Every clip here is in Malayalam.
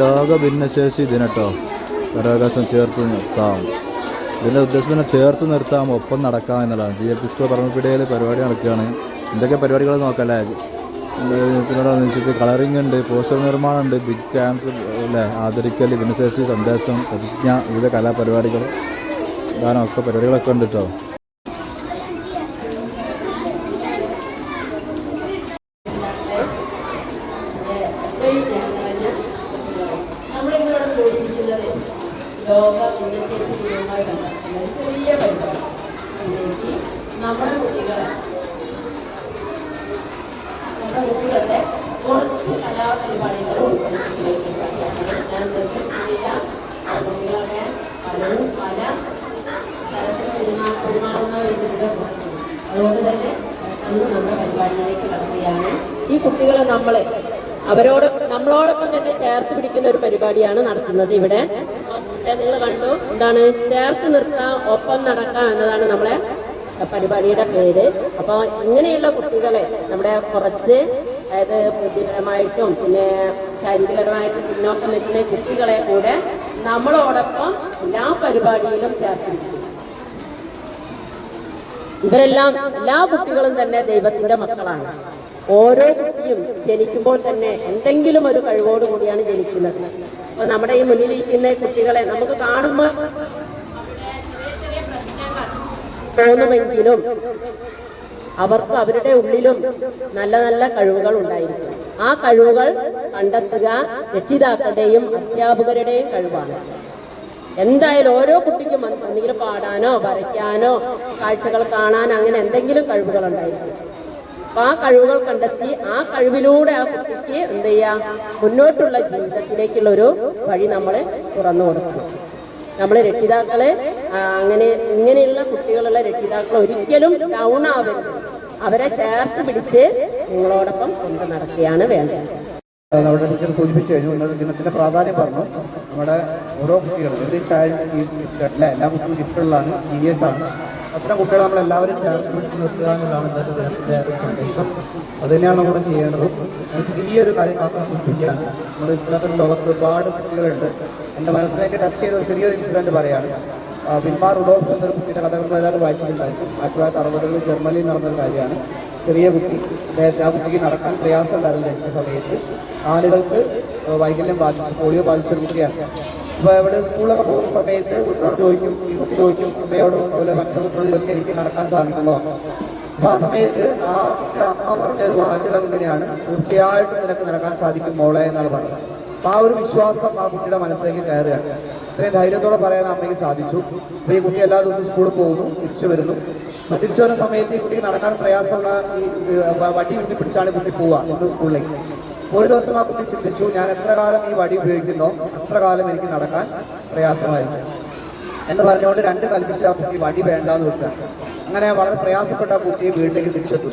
ലോക ഭിന്നശേഷി ദിനട്ടോ. ബഹിരാകാശം ചേർത്ത് നിർത്താം. ഇതിന്റെ ഉദ്ദേശം തന്നെ ചേർത്ത് നിർത്താം ഒപ്പം നടക്കാം എന്നുള്ളതാണ്. ജി എ പി സ്കൂൾ പറമ്പിടയിൽ പരിപാടി നടക്കുകയാണ്. എന്തൊക്കെ പരിപാടികൾ നോക്കല്ലേ? ഇതിനോടനുസരിച്ച് കളറിംഗ് ഉണ്ട് പോസ്റ്റർ നിർമ്മാണം ഉണ്ട് ബിഗ് ക്യാമ്പ് അല്ലേ? ആദരിക്കൽ ഭിന്നശേഷി സന്ദേശം പ്രതിജ്ഞ വിവിധ കലാപരിപാടികൾ ഇതാണ് ഒക്കെ പരിപാടികളൊക്കെ ഉണ്ട് കേട്ടോ ലോക ഭിന്നശേഷി ദിനവുമായി ബന്ധപ്പെട്ട ചെറിയ പരിപാടി. നമ്മുടെ കുട്ടികളെ നമ്മുടെ കുട്ടികളുടെ കുറച്ച് ഉൾപ്പെടുത്തിയിരിക്കുകയാണ് ഞാൻ കുട്ടികളൊക്കെ പലരും പല അതുകൊണ്ട് തന്നെ അന്ന് നമ്മുടെ പരിപാടിയിലേക്ക് കടക്കുകയാണ് ഈ കുട്ടികളെ നമ്മളെ അവരോട് നമ്മളോടൊപ്പം തന്നെ ചേർത്ത് പിടിക്കുന്ന ഒരു പരിപാടിയാണ് നടത്തുന്നത് ഇവിടെ. നിങ്ങൾ കണ്ടു. എന്താണ് ചേർത്ത് നിർത്താം ഒപ്പം നടക്കാം എന്നതാണ് നമ്മളെ പരിപാടിയുടെ പേര്. അപ്പോൾ ഇങ്ങനെയുള്ള കുട്ടികളെ നമ്മുടെ കുറച്ച് അതായത് ബുദ്ധിപരമായിട്ടും പിന്നെ ശാരീരികപരമായിട്ടും പിന്നോക്കം നിൽക്കുന്ന കുട്ടികളെ കൂടെ നമ്മളോടൊപ്പം എല്ലാ പരിപാടിയിലും ചേർത്തിരിക്കും ഇവരെല്ലാം എല്ലാ കുട്ടികളും തന്നെ ദൈവത്തിന്റെ മക്കളാണ്. ഓരോ കുട്ടിയും ജനിക്കുമ്പോൾ തന്നെ എന്തെങ്കിലും ഒരു കഴിവോട് കൂടിയാണ് ജനിക്കുന്നത്. അപ്പൊ നമ്മുടെ ഈ മുന്നിലിരിക്കുന്ന കുട്ടികളെ നമുക്ക് കാണുമ്പോൾ തോന്നുമെങ്കിലും അവർക്ക് അവരുടെ ഉള്ളിലും നല്ല നല്ല കഴിവുകൾ ഉണ്ടായിരിക്കും. ആ കഴിവുകൾ കണ്ടെത്തുക രക്ഷിതാക്കളുടെയും അധ്യാപകരുടെയും കഴിവാണ്. എന്തായാലും ഓരോ കുട്ടിക്കും എന്തെങ്കിലും പാടാനോ വരയ്ക്കാനോ കാഴ്ചകൾ കാണാനോ അങ്ങനെ എന്തെങ്കിലും കഴിവുകൾ ഉണ്ടായിരിക്കും. അപ്പൊ ആ കഴിവുകൾ കണ്ടെത്തി ആ കഴിവിലൂടെ ആ കുട്ടിക്ക് എന്ത് ചെയ്യാം? മുന്നോട്ടുള്ള ജീവിതത്തിലേക്കുള്ള ഒരു വഴി നമ്മൾ തുറന്നു കൊടുക്കണം. നമ്മൾ രക്ഷിതാക്കളെ അങ്ങനെ ഇങ്ങനെയുള്ള കുട്ടികളുള്ള രക്ഷിതാക്കൾ ഒരിക്കലും ഡൗൺ ആവരുത്. അവരെ ചേർത്ത് പിടിച്ച് നിങ്ങളോടൊപ്പം കൊണ്ട് നടക്കുകയാണ് വേണ്ടത്. നമ്മുടെ ടീച്ചർ സൂചിപ്പിച്ചു കഴിഞ്ഞു ഇന്നത്തെ ദിനത്തിന്റെ പ്രാധാന്യം പറഞ്ഞു. നമ്മുടെ ഓരോ കുട്ടികളും എവറി ചൈൽഡ് ഈസ് അല്ല എല്ലാ കുട്ടികളും ഗിഫ്റ്റുള്ളതാണ് ആണ്. അത്തരം കുട്ടികളെ നമ്മൾ എല്ലാവരും ചേർത്ത് പിടിച്ച് നിർത്തുക എന്നുള്ളതാണ് ഇന്നത്തെ സന്ദേശം. അത് തന്നെയാണ് നമ്മൾ ചെയ്യേണ്ടത്. ഈ ഒരു കാര്യം മാത്രം സൂചിപ്പിക്കുകയാണ് നമ്മൾ ഇന്നത്തെ ലോകത്ത് ഒരുപാട് കുട്ടികളുണ്ട്. എന്റെ മനസ്സിലേക്ക് ടച്ച് ചെയ്ത ഒരു ചെറിയൊരു ഇൻസിഡന്റ് പറയാണ്. ആ, വിൽമാർ റുഡോൾഫ് എന്നൊരു കുട്ടിയുടെ കഥകൾ എല്ലാവരും വായിച്ചിട്ടുണ്ടായിരിക്കും ആയിരത്തി തൊള്ളായിരത്തി അറുപതുകളിൽ ജർമ്മനിയിൽ നടന്നൊരു കാര്യമാണ്. ചെറിയ കുട്ടി അദ്ദേഹത്തെ ആ കുട്ടിക്ക് നടക്കാൻ പ്രയാസം ഉണ്ടായിരുന്നു ജനിച്ച സമയത്ത്. ആളുകൾക്ക് വൈകല്യം ബാധിച്ച് പോളിയോ ബാധിച്ചൊരു കുട്ടിയാണ്. അപ്പോൾ ഇവിടെ സ്കൂളൊക്കെ പോകുന്ന സമയത്ത് കുട്ടിയോട് ചോദിക്കും ഈ കുട്ടി ചോദിക്കും അമ്മയോടും അതുപോലെ മറ്റു കുട്ടികളിലൊക്കെ എനിക്ക് നടക്കാൻ സാധിക്കുമോ? അപ്പൊ ആ സമയത്ത് ആ അമ്മ പറഞ്ഞൊരു വാചകം ഇങ്ങനെയാണ് തീർച്ചയായിട്ടും നിനക്ക് നടക്കാൻ സാധിക്കും മോളെ എന്നാണ് പറഞ്ഞത്. അപ്പൊ ആ ഒരു വിശ്വാസം ആ കുട്ടിയുടെ മനസ്സിലേക്ക് കയറുകയാണ്. ഇത്രയും ധൈര്യത്തോടെ പറയാൻ അമ്മയ്ക്ക് സാധിച്ചു. അപ്പൊ ഈ കുട്ടി എല്ലാ ദിവസവും സ്കൂളിൽ പോകുന്നു തിരിച്ചു വരുന്നു. തിരിച്ചു വരുന്ന സമയത്ത് ഈ കുട്ടിക്ക് നടക്കാൻ പ്രയാസമുള്ള ഈ വടി കുട്ടി പിടിച്ചാണ് കുട്ടി പോവുക സ്കൂളിലേക്ക്. ഒരു ദിവസം ആ കുട്ടി ചിന്തിച്ചു ഞാൻ എത്ര കാലം ഈ വടി ഉപയോഗിക്കുന്നു? അത്ര കാലം എനിക്ക് നടക്കാൻ പ്രയാസമായിരിക്കും. എന്ന് പറഞ്ഞുകൊണ്ട് രണ്ട് കൽപ്പിച്ച ആ കുട്ടി വടി വേണ്ടാന്ന് വെക്കുക. അങ്ങനെ വളരെ പ്രയാസപ്പെട്ട ആ കുട്ടിയെ വീട്ടിലേക്ക് തിരിച്ചെത്തും.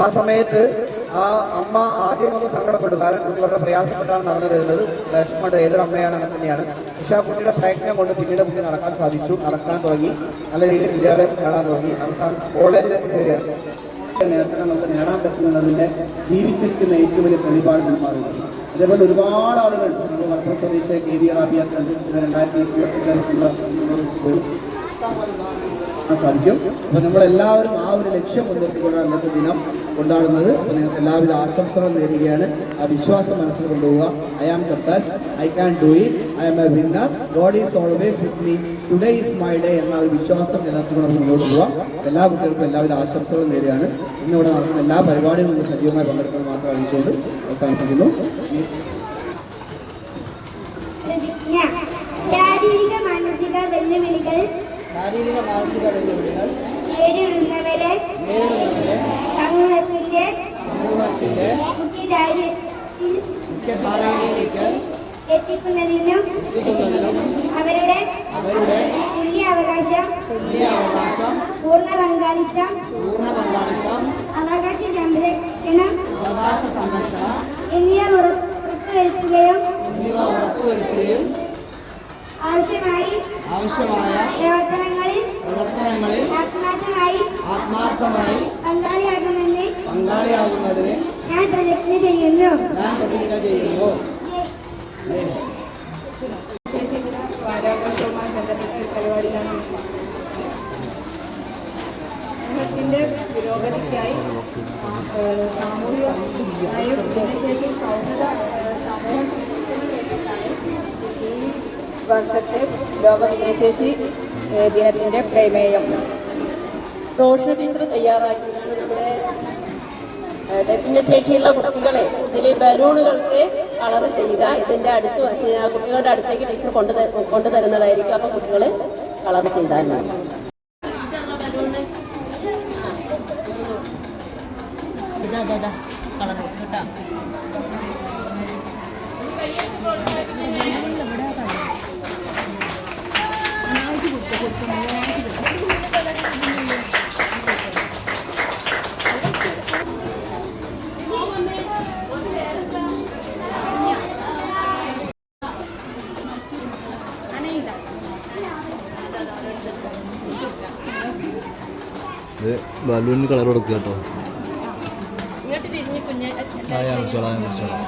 ആ സമയത്ത് ആ അമ്മ ആദ്യം ഒന്ന് സങ്കടപ്പെട്ടു. കാരണം കുട്ടി വളരെ പ്രയാസപ്പെട്ടാണ് നടന്നു വരുന്നത്. വിഷമമുണ്ട്. ഏതൊരു അമ്മയാണ് അങ്ങനെ തന്നെയാണ്. പക്ഷെ ആ കുട്ടിയുടെ പ്രയത്നം കൊണ്ട് പിന്നീട് കുട്ടി നടക്കാൻ സാധിച്ചു. നടക്കാൻ തുടങ്ങി. നല്ല രീതിയിൽ വിദ്യാഭ്യാസം നേടാൻ തുടങ്ങി. അവസാനം കോളേജിലേക്ക് ചേരുകയാണ്. നേട്ടങ്ങൾ നമുക്ക് നേടാൻ പറ്റുമെന്നതിന്റെ ജീവിച്ചിരിക്കുന്ന ഏറ്റവും വലിയ തെളിവാണ് മാറുന്നത് അതേപോലെ ഒരുപാട് ആളുകൾ നമ്മൾ മലപ്പുറം സ്വദേശി കെ വി റാബിയ രണ്ടായിരത്തി കാണാൻ സാധിക്കും. അപ്പൊ നമ്മളെല്ലാവരും ആ ഒരു ലക്ഷ്യം മുൻനിർത്തിക്കൊണ്ടാണ് ഇന്നത്തെ ദിനം കൊണ്ടാടുന്നത്. അപ്പൊ നിങ്ങൾക്ക് എല്ലാവിധ ആശംസകളും നേരുകയാണ്. ആ വിശ്വാസം മനസ്സിൽ കൊണ്ടുപോവുക. I am the best I can do it I am a winner God is always with me today is my day എന്ന ഒരു വിശ്വാസം നിലനിർത്തിക്കൊണ്ട് മുന്നോട്ട് പോവാം. എല്ലാ കുട്ടികൾക്കും എല്ലാവിധ ആശംസകളും നേരുകയാണ്. ഇന്നിവിടെ നടക്കുന്ന എല്ലാ പരിപാടികളും സജീവമായി പങ്കെടുക്കുന്നത് മാത്രം അറിയിച്ചുകൊണ്ട് അവസാനിപ്പിക്കുന്നു. ശാരീരിക മാനസിക വെല്ലുവിളികൾ ശാരീരിക മാനസിക വെല്ലുവിളികൾ നേരിടുന്നവരെ സമൂഹത്തിന്റെ സമൂഹത്തിന്റെ മുഖ്യധാരയിലേക്ക് എത്തിക്കുന്നതിനും അവരുടെ അവരുടെ പൂർണ പങ്കാളിത്തം പൂർണ പങ്കാളിത്തം അവകാശ സംരക്ഷണം അവകാശ സംരക്ഷണം എന്നിവ ഉറ- ഉറപ്പുവരുത്തുകയും എന്നിവ ഉറപ്പുവരുത്തുകയും ആവശ്യമായി ആവശ്യമായ പ്രവർത്തനങ്ങളിൽ പ്രവർത്തനങ്ങളിൽ ആത്മാർത്ഥമായി ആത്മാർത്ഥമായി പങ്കാളിയാകുമെന്ന് പങ്കാളിയാകുന്നതിന് ഞാൻ പ്രതിജ്ഞ ചെയ്യുന്നു. ഞാൻ പ്രതിജ്ഞ ചെയ്യുന്നു. വർഷത്തെ ലോക ഭിന്നശേഷി ദിനത്തിന്റെ പ്രമേയം. റോഷൻ ടീച്ചർ തയ്യാറാക്കിയതാണ് നമ്മുടെ ഭിന്നശേഷിയുള്ള കുട്ടികളെ ഇതിൽ ബലൂണുകൾക്ക് കളർ ചെയ്യുക ഇതിന്റെ അടുത്ത് കുട്ടികളുടെ അടുത്തേക്ക് ടീച്ചർ കൊണ്ടു കൊണ്ടുതരുന്നതായിരിക്കും അപ്പോൾ കുട്ടികൾ കളർ ചെയ്താൽ മതി കളർ കേട്ടോ. ഇത് ബലൂൺ കളർ കൊടുക്കുക കേട്ടോ. ഇങ്ങോട്ട് തിരിഞ്ഞ് കുഞ്ഞ് ആ ഞാൻ വിളിച്ചോളാം ഞാൻ വിളിച്ചോളാം.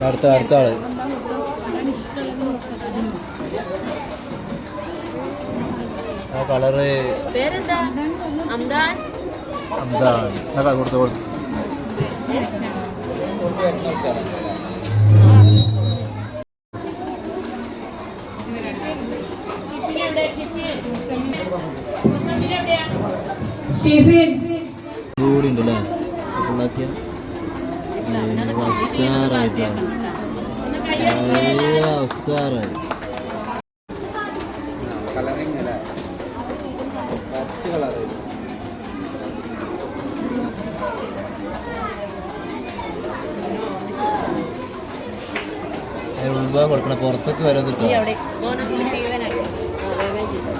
അടുത്ത അടുത്ത ആൾ. ആ കളറ് കൊടുത്തു? കൊടുത്തു ഫുള്ളാക്കിയ ഉഷാറായിട്ടാണ് നല്ല ഉഷാറായി. കളറിങ് അല്ലേ? പച്ച കളറ്. ഉത്ഭവം കൊടുക്കണം പുറത്തേക്ക് വരാൻ കിട്ടോ അവിടെ മോനെ മുഴുവനാക്കി ആ, വേഗം ചെയ്തോ.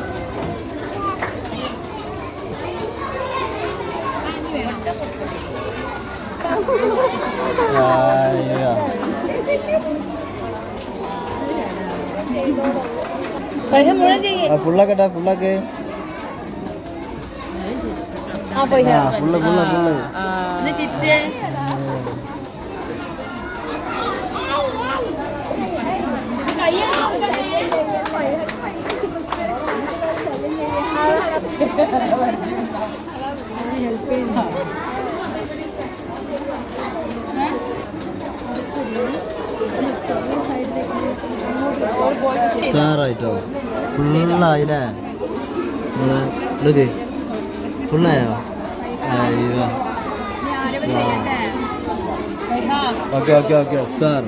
ഫുള്ളാക്ക് ആ ഫുള്ള് ഫുള്ള് ഫുള്ള് ഇത് ചിരിച്ചേ ഉഷാറായിട്ടോ? ഫുള്ളായില്ലേ? എടുക്ക് ഫുള്ളായോ? അയ്യോ ഓക്കെ ഓക്കെ ഓക്കെ ഉഷാർ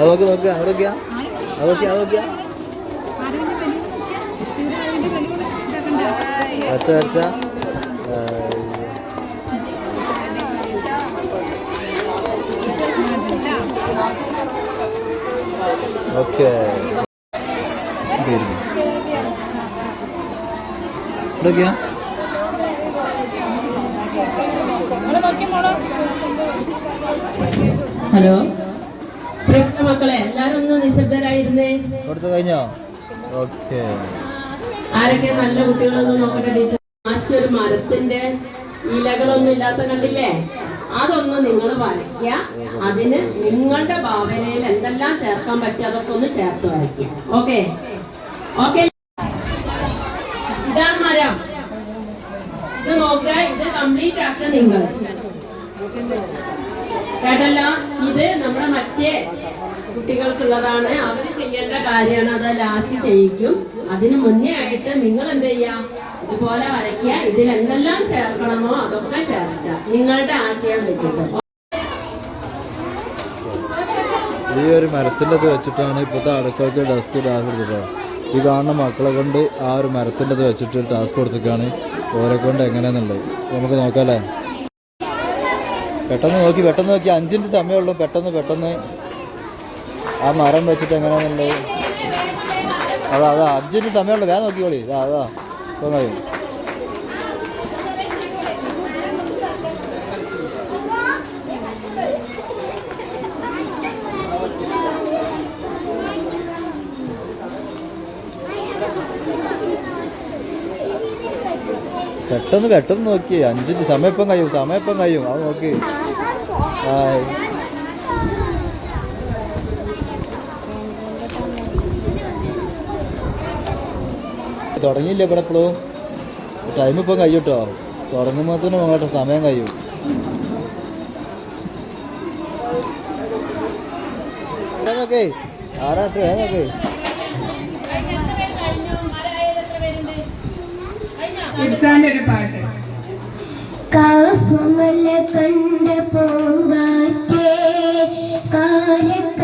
നോക്കി നോക്കുക അവിടെ നോക്കിയാ അത് നോക്കിയാ അത് നോക്കിയാ വരച്ച വരച്ച ഓക്കെ. ഇവിടെയൊക്കെയാ? ഹലോ? മക്കളെ എല്ലാരും ഒന്ന് നിശബ്ദരായിരുന്നേ. കൊടുത്തു കഴിഞ്ഞോ? ഓക്കെ. ആരൊക്കെ നല്ല കുട്ടികളൊന്നും നോക്കട്ടെ ടീച്ചർ? ലാസ്റ്റ് ഒരു മരത്തിന്റെ ഇലകളൊന്നും ഇല്ലാത്ത കണ്ടില്ലേ? അതൊന്ന് നിങ്ങൾ വരയ്ക്കുക. അതിന് നിങ്ങളുടെ ഭാവനയിൽ എന്തെല്ലാം ചേർക്കാൻ പറ്റുക അതൊക്കെ ഒന്ന് ചേർത്ത് വരയ്ക്കുക. ഓക്കെ? ഓക്കെ? ഇതാണ് മരം. ഇത് നോക്കുക ഇത് കംപ്ലീറ്റ് ആക്കുക നിങ്ങൾ. കേട്ടല്ലോ? ഇത് നമ്മുടെ മറ്റേ കുട്ടികൾക്കുള്ളതാണ്. അവർ ചെയ്യേണ്ട കാര്യമാണ് അത് ലാസ്റ്റ് ചെയ്യിക്കും. അതിന് മുന്നേ ആയിട്ട് നിങ്ങൾ എന്ത് ചെയ്യാം? ഇതുപോലെ വരയ്ക്കുക. ഇതിൽ എന്തെല്ലാം ചേർക്കണമോ അതൊക്കെ ചേർക്കുക. നിങ്ങളുടെ ആശയം വെച്ചിട്ട്. ഈ ഒരു മരത്തിന്റെ അത് വെച്ചിട്ടാണ് ഇപ്പോഴത്തെ അടുക്കളത്തെ ഡെസ്ക് ടാസ്ക് കൊടുത്തത് ഈ കാണുന്ന മക്കളെ കൊണ്ട് ആ ഒരു മരത്തിന്റെ അത് വെച്ചിട്ട് ടാസ്ക് കൊടുത്തേക്കാണ് ഓരെ കൊണ്ട് എങ്ങനെയാണെന്നുള്ളത് നമുക്ക് നോക്കാം അല്ലേ? പെട്ടെന്ന് നോക്കി പെട്ടെന്ന് നോക്കി. അഞ്ചിന്റെ സമയമുള്ളൂ. പെട്ടെന്ന് പെട്ടെന്ന് ആ മരം വെച്ചിട്ട് എങ്ങനെയാന്നുള്ളത്? അതാ അതാ അഞ്ചിന് സമയമുള്ളൂ വേഗം നോക്കിക്കോളി. അതാ അതാ. ഇപ്പം കഴിയും പെട്ടെന്ന് പെട്ടെന്ന് നോക്കി അഞ്ചിന് സമയം ഇപ്പം കഴിയും. സമയം ഇപ്പം കഴിയും. അത് നോക്കി. ഹായ് തുടങ്ങിയില്ല ഇവിടെ എപ്പോഴും ടൈം ഇപ്പം കഴിയും കേട്ടോ തന്നെ അങ്ങോട്ട് സമയം കഴിയും. നോക്കേ. ആറാട്ട് നോക്കേ. കാഫുമല കണ്ട പോകാറ്റേ കാരക്ക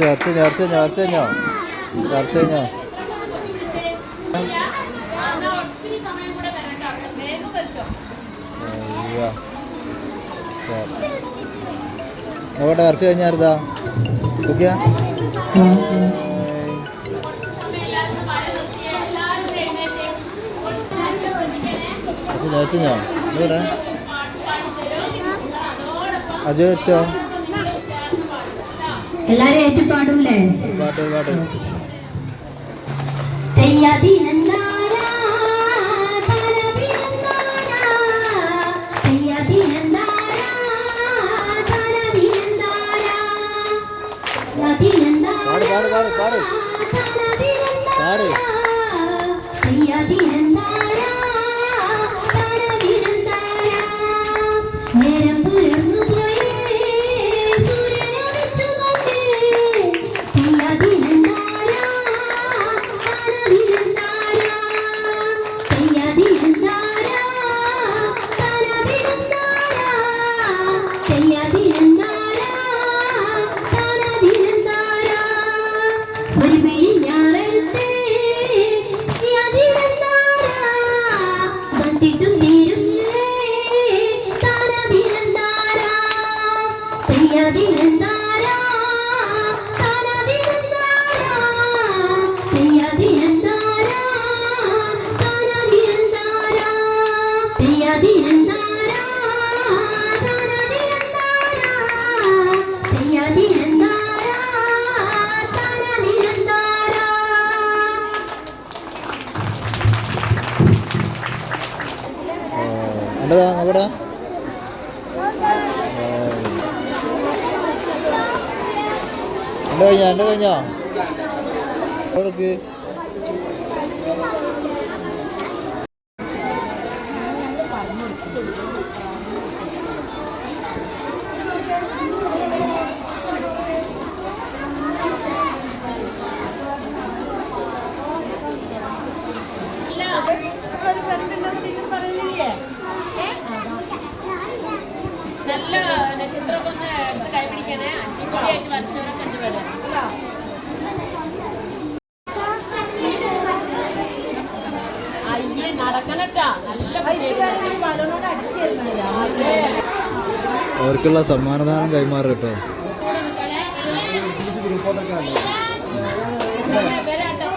തിരിച്ച് അരച്ച് കഴിഞ്ഞോ അരച്ച് കഴിഞ്ഞോ? അരച്ച് കഴിഞ്ഞോ? അരച്ച് കഴിഞ്ഞോ അയ്യോ. ശരി. നോക്കട്ടെ അരച്ച് കഴിഞ്ഞായിരുതാ ഓക്കെയാ അരച്ചോ അരച്ചോ നോക്കട്ടെ അജു വെച്ചോ എല്ലാരും ഏറ്റുപാടൂലേ പാടു പാട് പാട് പാട്. പാട്. എന്റെ കഴിഞ്ഞോ എന്റെ കഴിഞ്ഞോ എവിടേക്ക് നല്ല പിന്നെ ചിത്രമൊക്കെ ഒന്ന് എടുത്ത് കൈപിടിക്കണേ അടിപൊളിയായിട്ട് വരച്ചവരൊക്കെ ഉണ്ട് ഇവിടെ അയ്യേ നടക്കണട്ടാ നല്ല അതെ. അവർക്കുള്ള സമ്മാനദാനം കൈമാറും കേട്ടോ. ഇവരാട്ടോ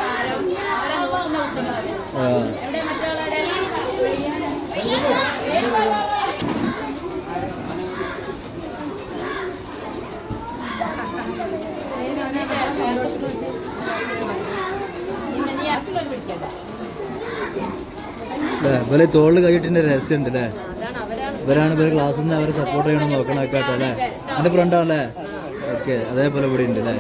തോളിൽ അവരെ രഹസ്യം ഉണ്ട് അല്ലേ ഇവലെ തോളിൽ രഹസ്യമുണ്ട് ഇവരാണ് ഇവർ ക്ലാസ്സിൽ നിന്ന് അവരെ സപ്പോർട്ട് ചെയ്യണം നോക്കണം അല്ലേ? എന്റെ ഫ്രണ്ടാണല്ലേ ഓക്കെ അതേപോലെ ഇവിടെ ഉണ്ട് അല്ലേ?